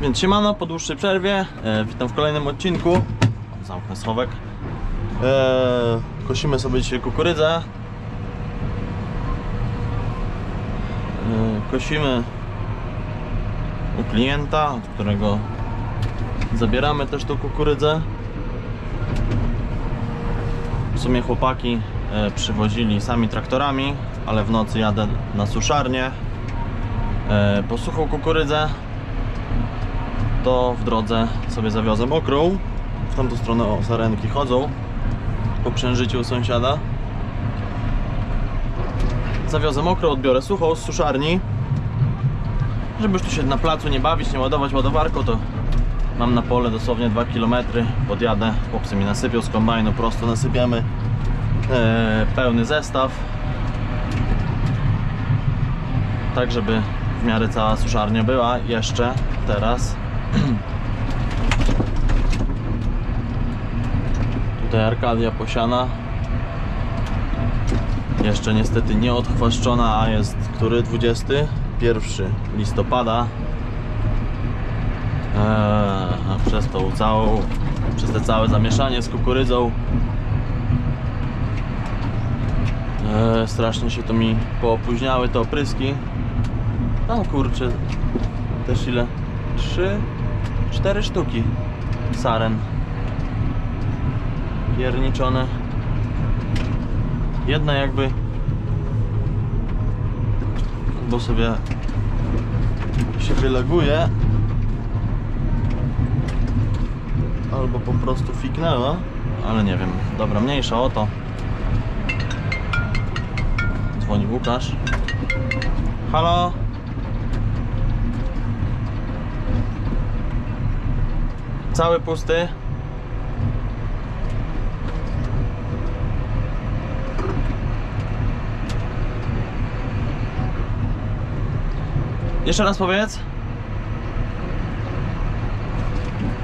Więc siemano, po dłuższej przerwie, e, witam w kolejnym odcinku. Zamknę schowek. E, kosimy sobie dzisiaj kukurydzę. E, kosimy u klienta, od którego zabieramy też tą kukurydzę. W sumie chłopaki e, przywozili sami traktorami, ale w nocy jadę na suszarnię e, po kukurydzę to w drodze sobie zawiozę mokrą. W tamtą stronę o sarenki chodzą po przężyciu sąsiada. Zawiozę mokrą, odbiorę suchą z suszarni. Żeby już tu się na placu nie bawić, nie ładować ładowarką, to mam na pole dosłownie 2 km. Podjadę, chłopcy mi nasypią z kombajnu, prosto nasypiamy e, pełny zestaw. Tak, żeby w miarę cała suszarnia była jeszcze teraz. Tutaj Arkadia posiana. Jeszcze niestety nie odchwaszczona, a jest który? 21 listopada. Eee, przez tą całą, przez te całe zamieszanie z kukurydzą eee, strasznie się to mi poopóźniały te opryski. Tam kurczę, też ile? Trzy, cztery sztuki saren pierniczone. Jedna jakby bo sobie się wyleguje albo po prostu fiknęła, ale nie wiem. Dobra, mniejsza o to. Dzwoni Łukasz. Halo? Cały pusty. Jeszcze raz powiedz.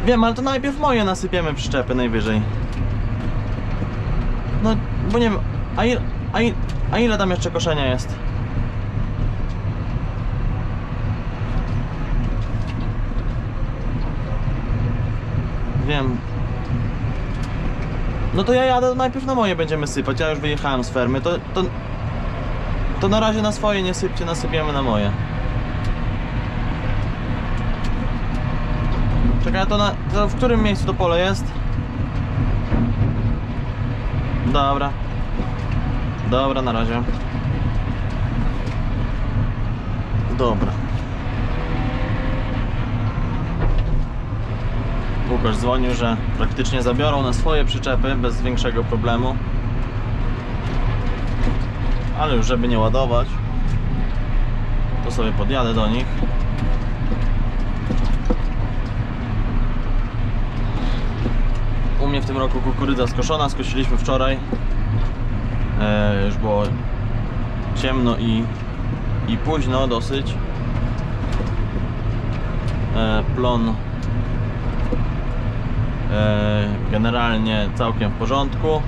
Wiem, ale to najpierw moje nasypiemy przyczepy najwyżej. No, bo nie wiem, a, il, a, il, a ile tam jeszcze koszenia jest? Wiem. No to ja jadę najpierw na moje będziemy sypać, ja już wyjechałem z fermy, to, to, to na razie na swoje nie sypcie, nasypiemy na moje. Czekaj, to, na, to w którym miejscu to pole jest? Dobra. Dobra, na razie. Dobra. Łukasz dzwonił, że praktycznie zabiorą na swoje przyczepy bez większego problemu. Ale już żeby nie ładować, to sobie podjadę do nich. U mnie w tym roku kukurydza skoszona, skosiliśmy wczoraj. E, już było ciemno i, i późno dosyć. E, plon generalnie całkiem w porządku.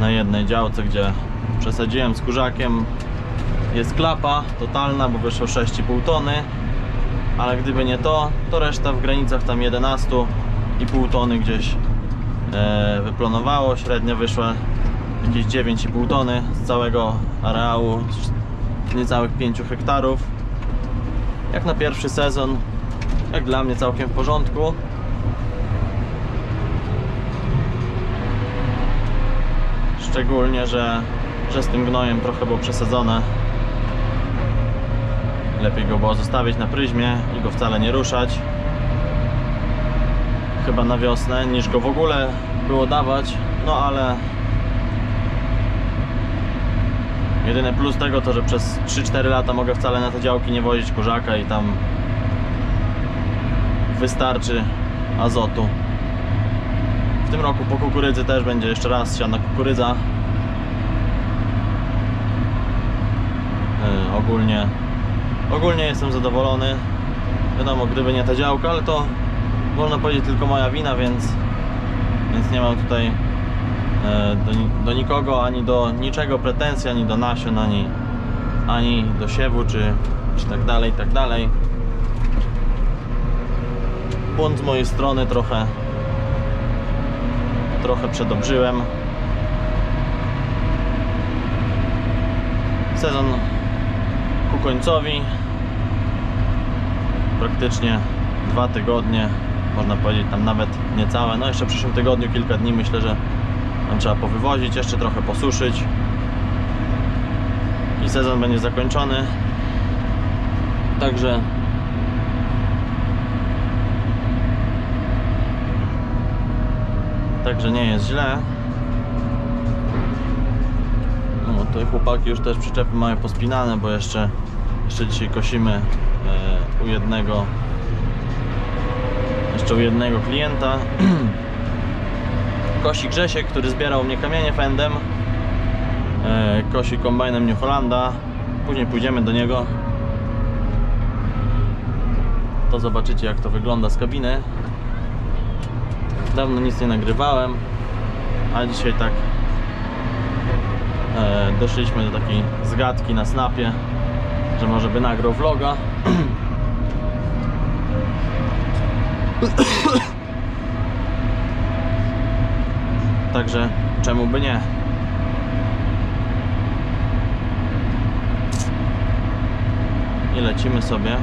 Na jednej działce, gdzie przesadziłem z kurzakiem, jest klapa totalna, bo wyszło 6,5 tony. Ale gdyby nie to, to reszta w granicach tam 11,5 tony gdzieś e, wyplonowało. Średnio wyszła jakieś 9,5 tony z całego areału z niecałych 5 hektarów. Jak na pierwszy sezon, jak dla mnie całkiem w porządku. Szczególnie, że, że z tym gnojem trochę było przesadzone. Lepiej go było zostawić na pryzmie i go wcale nie ruszać. Chyba na wiosnę, niż go w ogóle było dawać. No ale Jedyny plus tego to, że przez 3-4 lata mogę wcale na te działki nie wozić kurzaka i tam wystarczy azotu. Tym roku po kukurydzy też będzie jeszcze raz siana kukurydza. Yy, ogólnie ogólnie jestem zadowolony. Wiadomo, gdyby nie ta działka, ale to można powiedzieć tylko moja wina, więc więc nie mam tutaj e, do, do nikogo, ani do niczego pretensji, ani do nasion, ani, ani do siewu, czy, czy tak dalej, tak dalej. błąd z mojej strony trochę trochę przedobrzyłem. Sezon ku końcowi. Praktycznie dwa tygodnie, można powiedzieć tam nawet niecałe. No jeszcze w przyszłym tygodniu kilka dni myślę, że tam trzeba powywozić, jeszcze trochę posuszyć. I sezon będzie zakończony. Także Także nie jest źle. No tutaj chłopaki już też przyczepy mają pospinane, bo jeszcze, jeszcze dzisiaj kosimy e, u jednego jeszcze u jednego klienta. Kosi Grzesiek, który zbierał mnie kamienie fendem. E, kosi kombajnem New Hollanda. Później pójdziemy do niego. To zobaczycie jak to wygląda z kabiny. Dawno nic nie nagrywałem, a dzisiaj tak e, doszliśmy do takiej zgadki na snapie, że może by nagrał vloga. Także czemu by nie? I lecimy sobie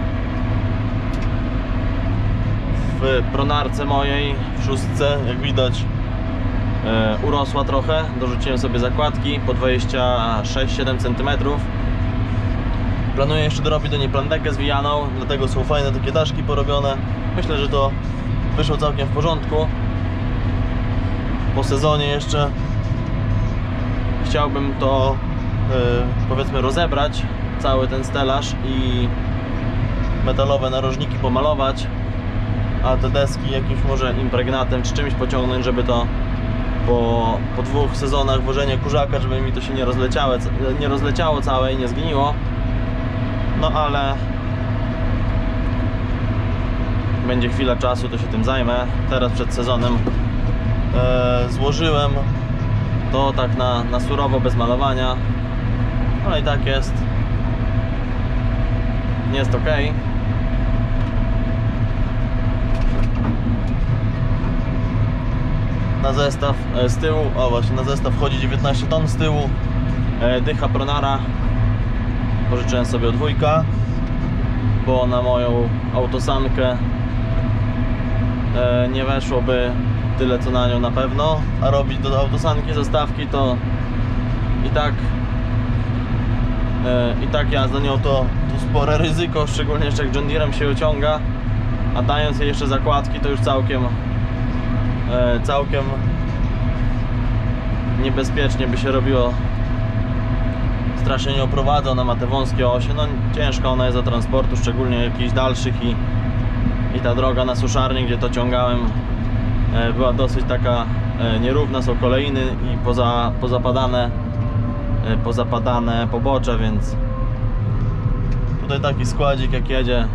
w pronarce mojej, w szóstce, jak widać. E, urosła trochę, dorzuciłem sobie zakładki po 26-7 cm planuję jeszcze dorobić do niej plandekę zwijaną, dlatego są fajne takie daszki porobione. Myślę, że to wyszło całkiem w porządku. Po sezonie jeszcze chciałbym to e, powiedzmy rozebrać cały ten stelaż i metalowe narożniki pomalować a te deski jakimś może impregnatem czy czymś pociągnąć, żeby to po, po dwóch sezonach wożenia kurzaka, żeby mi to się nie rozleciało, nie rozleciało całe i nie zgniło. No ale będzie chwila czasu, to się tym zajmę. Teraz przed sezonem e, złożyłem to tak na, na surowo, bez malowania. No i tak jest. Jest ok. Na zestaw e, z tyłu, o właśnie na zestaw wchodzi 19 ton z tyłu e, dycha Pronara. Pożyczyłem sobie od wujka bo na moją autosankę e, nie weszłoby tyle co na nią na pewno a robić do autosanki zestawki to i tak i tak jazda nią to, to spore ryzyko szczególnie jeszcze jak John Deerem się ociąga a dając jej jeszcze zakładki to już całkiem całkiem niebezpiecznie by się robiło. Strasznie nie oprowadza, ona ma te wąskie osie, no ciężka ona jest do transportu, szczególnie jakichś dalszych i, i ta droga na suszarnię, gdzie to ciągałem e, była dosyć taka e, nierówna, są kolejny i poza, pozapadane e, pozapadane pobocze, więc tutaj taki składzik jak jedzie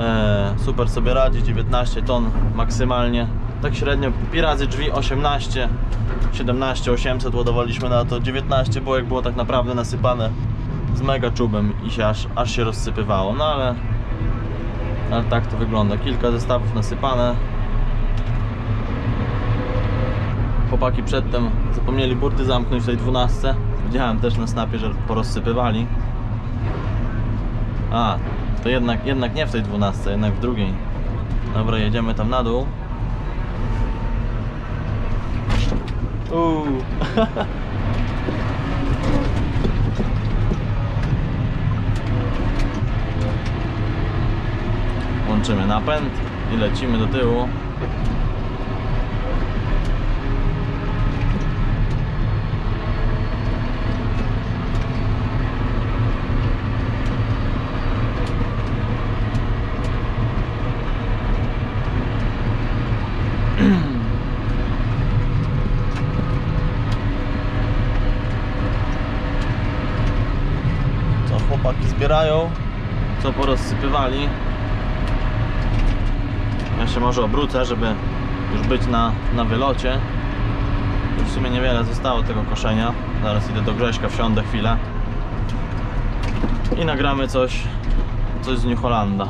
e, super sobie radzi, 19 ton maksymalnie tak średnio pi razy drzwi 18 17 800 ładowaliśmy na to 19 było jak było tak naprawdę nasypane z mega czubem i się aż, aż się rozsypywało. No ale ale tak to wygląda. Kilka zestawów nasypane. Chłopaki przedtem zapomnieli burty zamknąć w tej 12 widziałem też na snapie, że porozsypywali. A to jednak, jednak nie w tej 12 jednak w drugiej. Dobra jedziemy tam na dół Uuu. Łączymy napęd i lecimy do tyłu. Co chłopaki zbierają, co porozsypywali. Ja się może obrócę, żeby już być na, na wylocie. W sumie niewiele zostało tego koszenia. Zaraz idę do Grześka, wsiądę chwilę. I nagramy coś, coś z New Hollanda.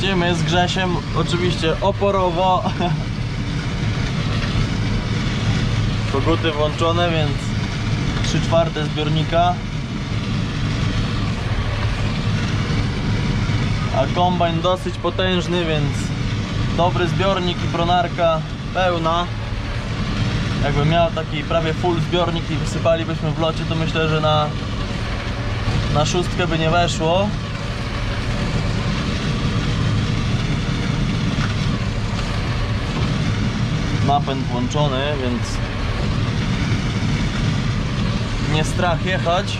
Lecimy z Grzesiem, oczywiście oporowo. Koguty włączone, więc 3 czwarte zbiornika. A kombajn dosyć potężny, więc dobry zbiornik i pronarka pełna. Jakby miał taki prawie full zbiornik i wysypalibyśmy w locie, to myślę, że na, na szóstkę by nie weszło. Napęd włączony, więc nie strach jechać.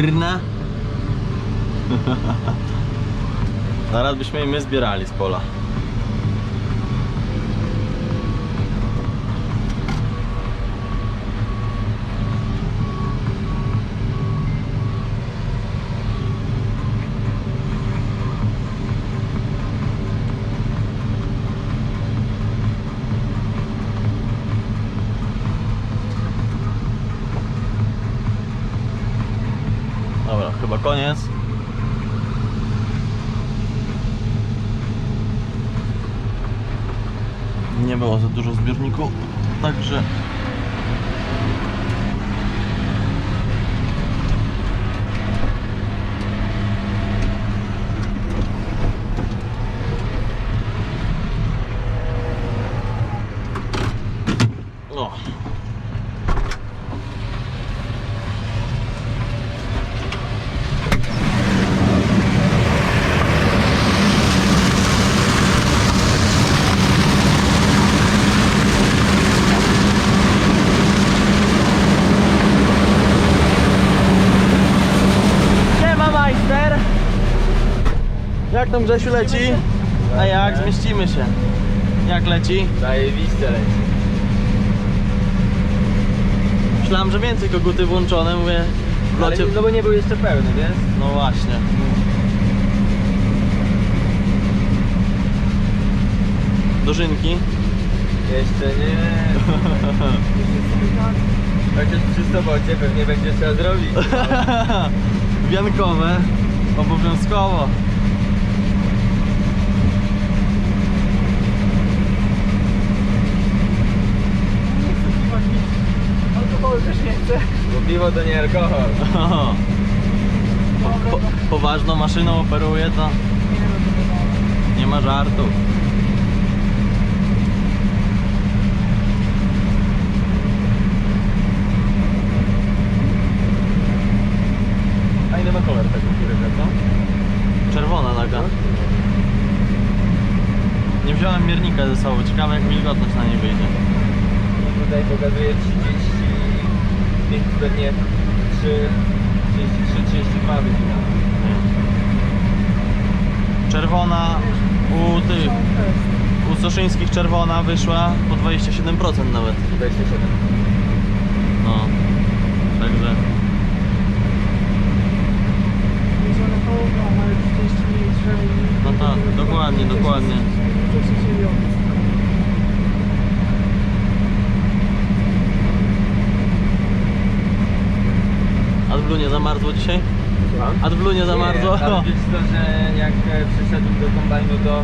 Kurna. Zaraz byśmy i my zbierali z pola. Dobra, chyba koniec. Nie było za dużo zbiorniku, także Jak tam Grzesiu leci? A jak? Zmieścimy się. Jak leci? Zajebiście leci. Myślałem, że więcej koguty włączone, mówię w Ale locie... nie, no bo nie był jeszcze pełny, wiesz? No właśnie. Dożynki. Jeszcze nie. Chociaż przy sobocie pewnie będzie trzeba zrobić. Wiankowe. Obowiązkowo. Bo piwo to nie alkohol. Po, poważną maszyną operuje, to nie ma żartu. Fajny ma kolor tego co? Czerwona taka. Nie wziąłem miernika ze sobą, ciekawe jak wilgotność na niej wyjdzie. I tutaj pokazuje 30, więc pewnie 3, 33, 32 wycina. Czerwona u tych, u Soszyńskich czerwona wyszła po 27% nawet. 27. No, także Jezioro Hołka, ale 30 mniejsze i... No tak, dokładnie, dokładnie. AdBlue nie zamarzło dzisiaj? Słucham? AdBlue nie zamarzło? Nie, ale wiesz to, że jak e, przyszedłem do kombajnu, to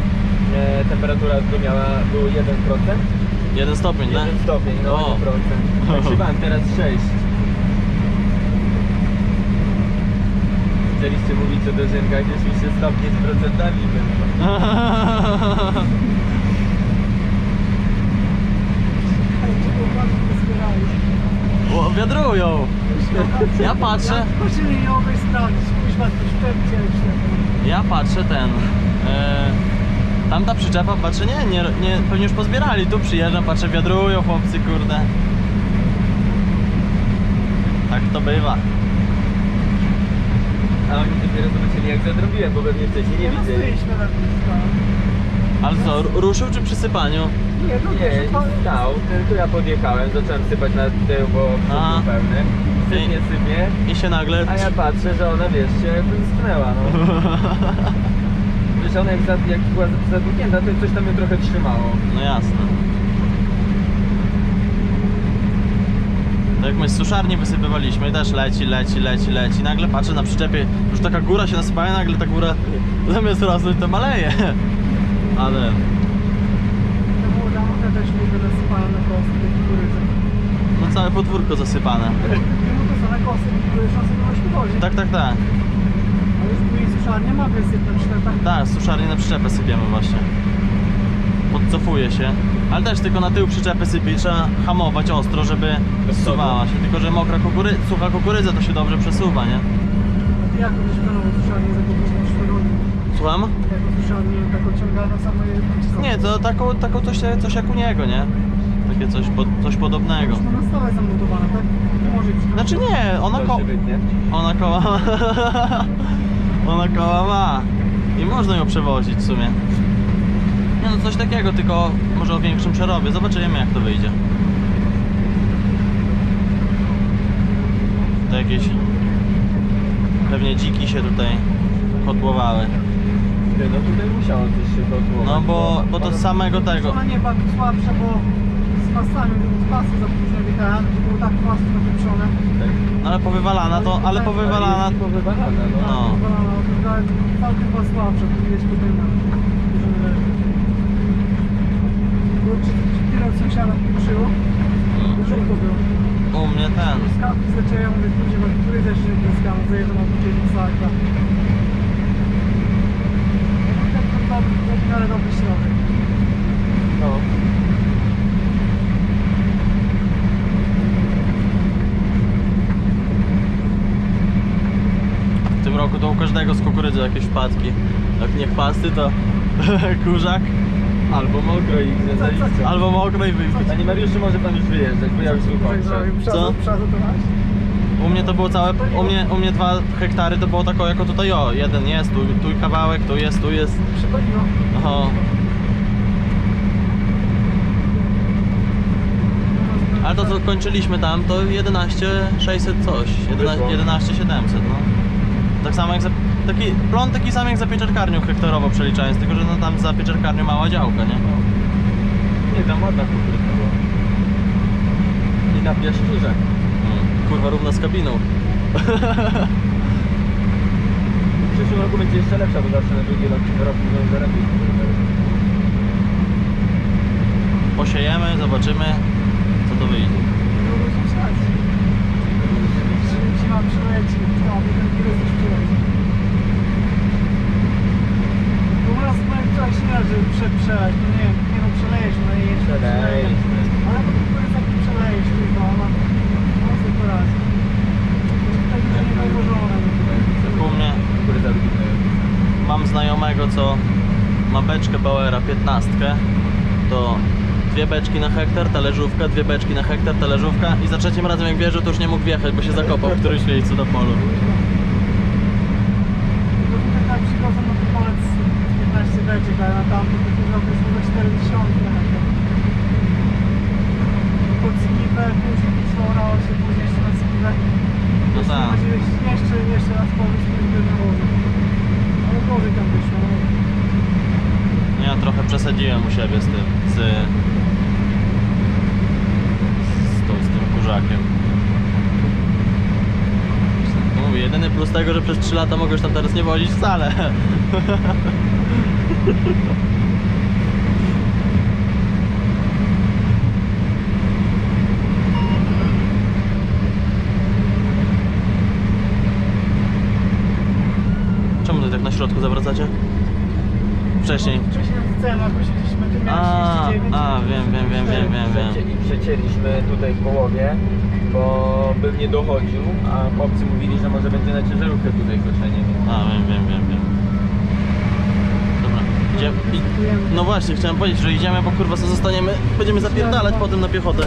e, temperatura tu miała, było 1%. Jeden stopień, tak? 1 stopień, no O. 1%. Używałem teraz 6. zaczęliście mówić o dożynkach, mi się stopnie z procentami będą. Ale czego bardzo to zbierali. O, wiadrują. Ja patrzę. Prosimy ją weź sprawdzić, kuźwa. Ja patrzę ten. E, tamta przyczepa, patrzę, nie, nie, nie, pewnie już pozbierali. Tu przyjeżdżam, patrzę, wiadrują chłopcy, kurde. Tak to bywa. A oni dopiero zobaczyli jak zadrobiłem, bo pewnie wcześniej nie No, widzieli. stoiliśmy na blisko. Ale co, ru- ruszył czy przy sypaniu? Nie, no Nie, to... stał, tylko ja podjechałem, zacząłem sypać na tył, bo A. był pełny. Sypnie, sypnie, I się nagle... a ja patrzę, że ona wiesz, się wymsknęła, no. Wiesz, ona jak, za, jak była zadługięta, to coś tam ją trochę trzymało. No jasne. To jak my z suszarni wysypywaliśmy, też leci, leci, leci, leci. Nagle patrzę na przyczepie, już taka góra się nasypała, nagle ta góra zamiast rosnąć to maleje. Ale To było dla mnie też lubię zasypane kosy, kukurydzy. no całe podwórko zasypane. To są na kosy, są. Tak, tak, tak. Ale już później suszarnia ma wysypać na przykład tak. Tak, z suszarni na przyczepę sypiemy właśnie. Podcofuje się. Ale też tylko na tył przyczepy sypie i trzeba hamować ostro, żeby zsuwała się. Tylko, że mokra kukurydza, sucha kukurydza to się dobrze przesuwa, nie? A ty jak będziesz planową suszarnię zakupić Słucham? Suszarnię, taką ciąganą samo Nie, to taką, taką coś, coś jak u niego, nie? Takie coś, pod, coś podobnego. Ma na stałe zamontowane, tak? Nie może być. Znaczy nie, ona, ko ona koła ma. ona koła ma. I można ją przewozić w sumie. Nie no, coś takiego, tylko może o większym przerobie. Zobaczymy jak to wyjdzie. To jakieś pewnie dziki się tutaj kotłowały. Ty, No tutaj musiało coś się. No bo, bo to z samego tego. Ona nie była tu słabsza, bo z pasami, z pasy za późno wjechałem, to było tak pasy. Tak? No ale powywalana to, ale powywalana. Jest powywalana, no. No. Ale całkiem była słabsza, to widać tutaj na dużo. Bo czy tyle od sąsiada pieprzyło? Żółto było. U mnie ten. Mówię, ludzie, no który też się na sakra. Tak, to miarę dobry środek. no. W tym roku to u każdego z kukurydzy jakieś wpadki. Jak nie chwasty to kurzak Albo mokro i gdzie zaliście. albo mokro i wy... Panie Mariuszu, może pan już wyjeżdżać, bo ja już kończę. Co? Przegotować. U mnie to było całe, u mnie, u mnie dwa hektary to było tako jako tutaj o, jeden jest, tu, tu kawałek, tu jest, tu jest. Przypaliło. Oho. Ale to co kończyliśmy tam to 11 600 coś, 11, Wyszło. 11 700 no. Tak samo jak za, taki plon taki sam jak za pieczarkarnią hektarowo przeliczając, tylko że no tam za pieczarkarnią mała działka, nie? Nie, tam ładna kukurydza była. I na piaszczurze. Kurwa równo z kabiną. W przyszłym roku będzie jeszcze lepsza, bo zawsze na drugi rok, rok będą zarabiać. Posiejemy, zobaczymy co to wyjdzie. Zima przyleci, to ten wirus już przyleci. Bo u nas powiem wczoraj się nie że prze, przeleć, no nie wiem, nie no przelejesz, no i jeszcze przelejesz. Ale to tylko taki przelejesz tylko, ona, ona sobie poradzi. Tak już nie najgorzone. U mnie Kukurydza lubimy. Mam znajomego, co ma beczkę Bauera 15, to dwie beczki na hektar, talerzówka, dwie beczki na hektar, talerzówka i za trzecim razem jak wjeżdżał to już nie mógł wjechać, bo się zakopał w którymś miejscu na polu. Tutaj tak przychodzą na ten palec 15 beczek, ale na tamto to ten okres było 40 na hektar. Pod skipę, później piszło się później jeszcze na skipę. No tak. Jeszcze, jeszcze raz powrót z tym na gorzej tam wyszło. no. Ja trochę przesadziłem u siebie z tym, z, z, tą, z tym kurzakiem. Mówię, jedyny plus tego, że przez 3 lata mogę już tam teraz nie wozić wcale. Zawracacie? Wcześniej. Wcześniej w cenach posiedzieliśmy, tu miałem A, 39. a, wiem, wiem, wiem, wiem, wiem, I przecięliśmy tutaj w połowie, bo bym nie dochodził, a chłopcy mówili, że może będzie na ciężarówkę tutaj koszenie. więc- A, wiem, wiem, wiem, wiem. Dobra, idziemy. I, no właśnie, chciałem powiedzieć, że idziemy, bo kurwa co zostaniemy, będziemy zapierdalać potem na piechotę.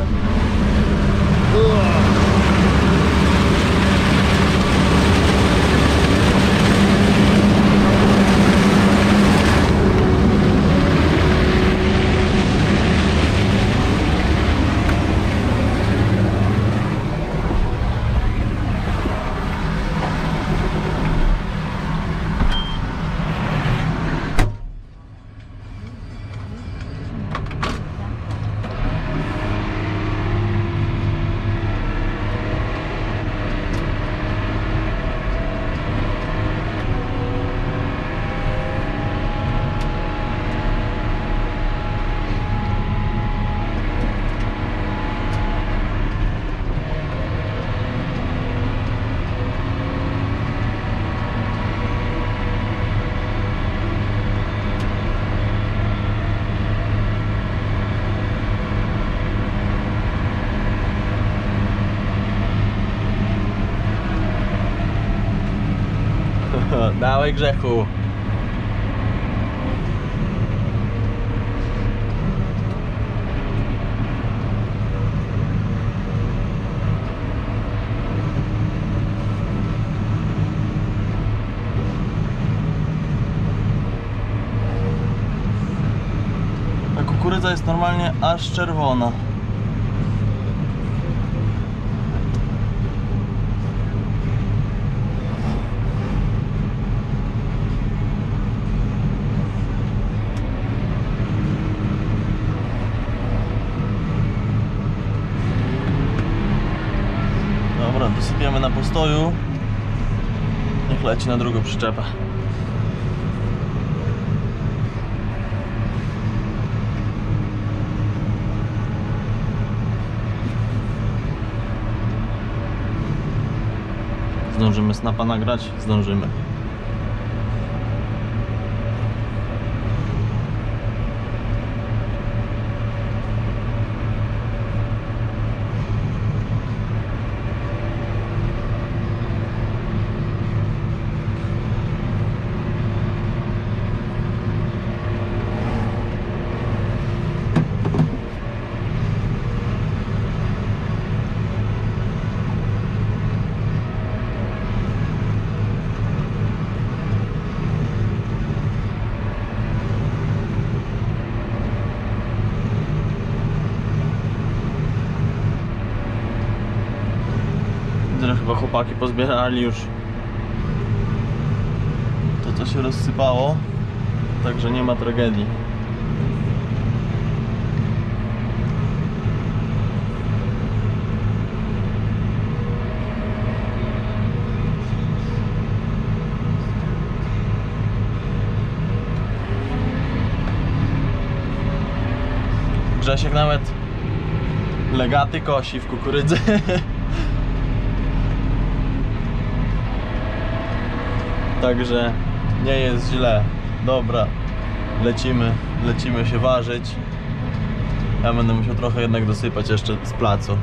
Dałej grzechu. Kukurydza jest normalnie aż czerwona. Dobra, dosypiemy na postoju. Niech leci na drugą przyczepę. Zdążymy snapa nagrać? Zdążymy. Widzę, że chyba chłopaki pozbierali już to, co się rozsypało. Także nie ma tragedii. Grzesiek nawet legaty kosi w kukurydzy. Także nie jest źle. Dobra, lecimy, lecimy się ważyć. Ja będę musiał trochę jednak dosypać jeszcze z placu.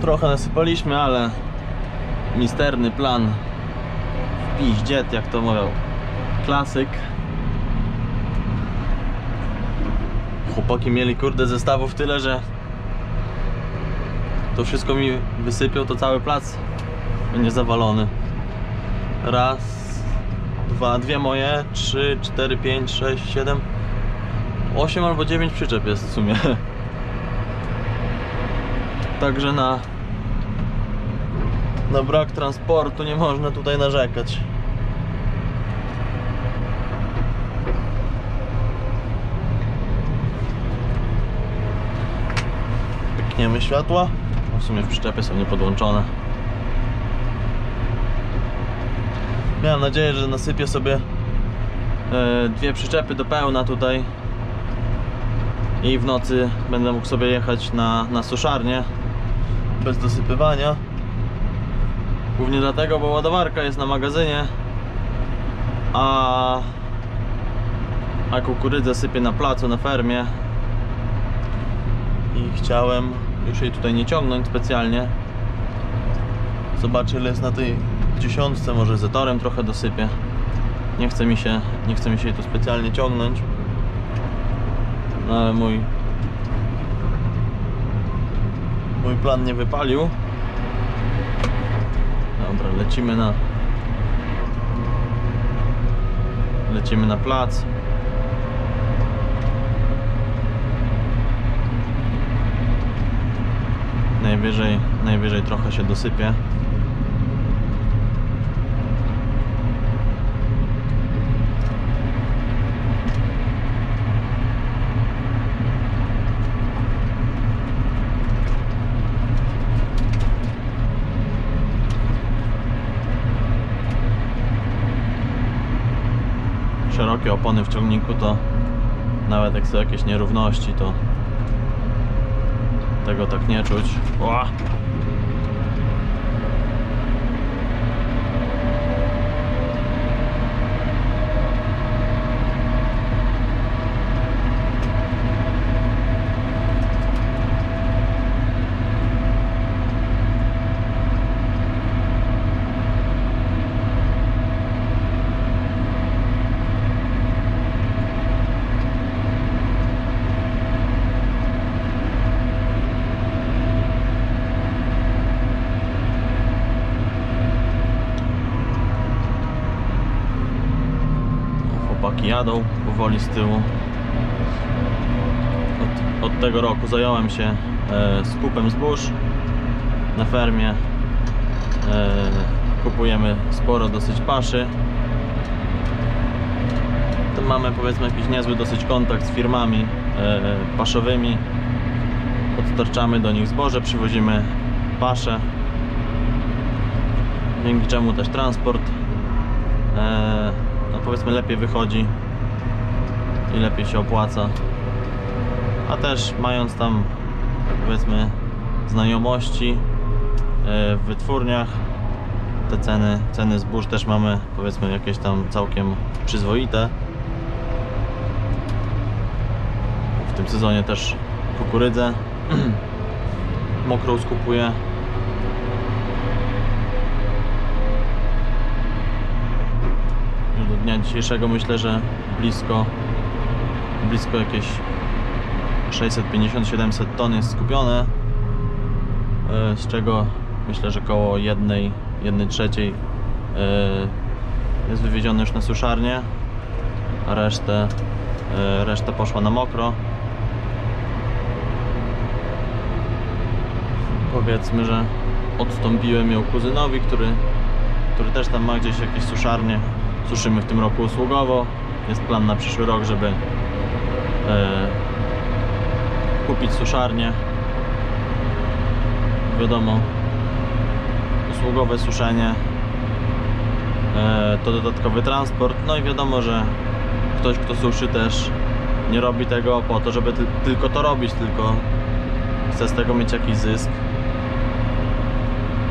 Trochę nasypaliśmy, ale misterny plan w piździet, jak to mówią. Klasyk. Chłopaki mieli kurde zestawów tyle, że to wszystko mi wysypią, to cały plac będzie zawalony. Raz, dwa, dwie moje, trzy, cztery, pięć, sześć, siedem, osiem albo dziewięć przyczep jest w sumie. Także na na brak transportu nie można tutaj narzekać. Pykniemy światła. W sumie przyczepy są niepodłączone. Miałem nadzieję, że nasypię sobie e, dwie przyczepy do pełna tutaj i w nocy będę mógł sobie jechać na, na suszarnię bez dosypywania. Głównie dlatego, bo ładowarka jest na magazynie, a, a kukurydzę sypię na placu, na fermie. I chciałem już jej tutaj nie ciągnąć specjalnie. Zobaczę ile jest na tej dziesiątce, może zetorem trochę dosypię. Nie chce mi się, nie chce mi się jej tu specjalnie ciągnąć. No ale mój mój plan nie wypalił. Dobra, lecimy na lecimy na plac. Najwyżej, najwyżej trochę się dosypie. szerokie opony w ciągniku to nawet jak są jakieś nierówności to tego tak nie czuć. Ła! Jadą powoli z tyłu. Od, od tego roku zająłem się e, skupem zbóż na fermie. E, kupujemy sporo dosyć paszy. To mamy powiedzmy jakiś niezły dosyć kontakt z firmami e, paszowymi. Odstarczamy do nich zboże, przywozimy paszę. Dzięki czemu też transport e, no powiedzmy lepiej wychodzi i lepiej się opłaca. A też mając tam powiedzmy znajomości e, w wytwórniach, te ceny, ceny zbóż też mamy powiedzmy jakieś tam całkiem przyzwoite. W tym sezonie też kukurydzę mokrą skupuję. Już do dnia dzisiejszego myślę, że blisko blisko jakieś 650-700 ton jest skupione e, z czego myślę, że około jednej, jednej trzeciej e, jest wywiezione już na suszarnię a resztę e, reszta poszła na mokro powiedzmy, że odstąpiłem ją kuzynowi, który, który też tam ma gdzieś jakieś suszarnie. Suszymy w tym roku usługowo. Jest plan na przyszły rok, żeby kupić suszarnię. Wiadomo, usługowe suszenie e, to dodatkowy transport. No i wiadomo, że ktoś, kto suszy też nie robi tego po to, żeby ty, tylko to robić, tylko chce z tego mieć jakiś zysk.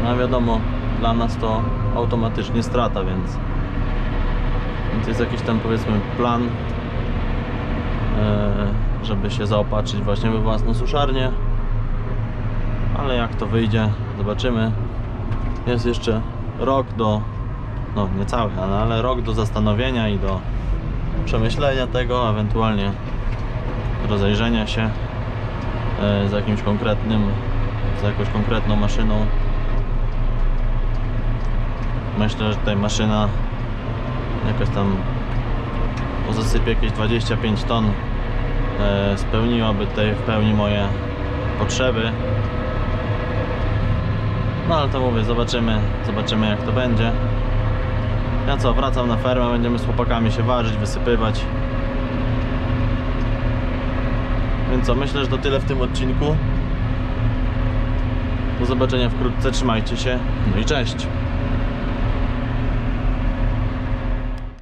No wiadomo, dla nas to automatycznie strata, więc, więc jest jakiś tam powiedzmy plan, e, żeby się zaopatrzyć właśnie we własną suszarnię. Ale jak to wyjdzie, zobaczymy. Jest jeszcze rok do, no nie cały, ale, rok do zastanowienia i do przemyślenia tego, ewentualnie rozejrzenia się e, z jakimś konkretnym, z jakąś konkretną maszyną. Myślę, że tutaj maszyna jakaś tam po zasypie jakieś 25 ton e, spełniłaby tutaj w pełni moje potrzeby. No ale to mówię, zobaczymy, zobaczymy jak to będzie. Ja co, wracam na fermę, będziemy z chłopakami się ważyć, wysypywać. Więc co, myślę, że to tyle w tym odcinku. Do zobaczenia wkrótce, trzymajcie się, no i cześć.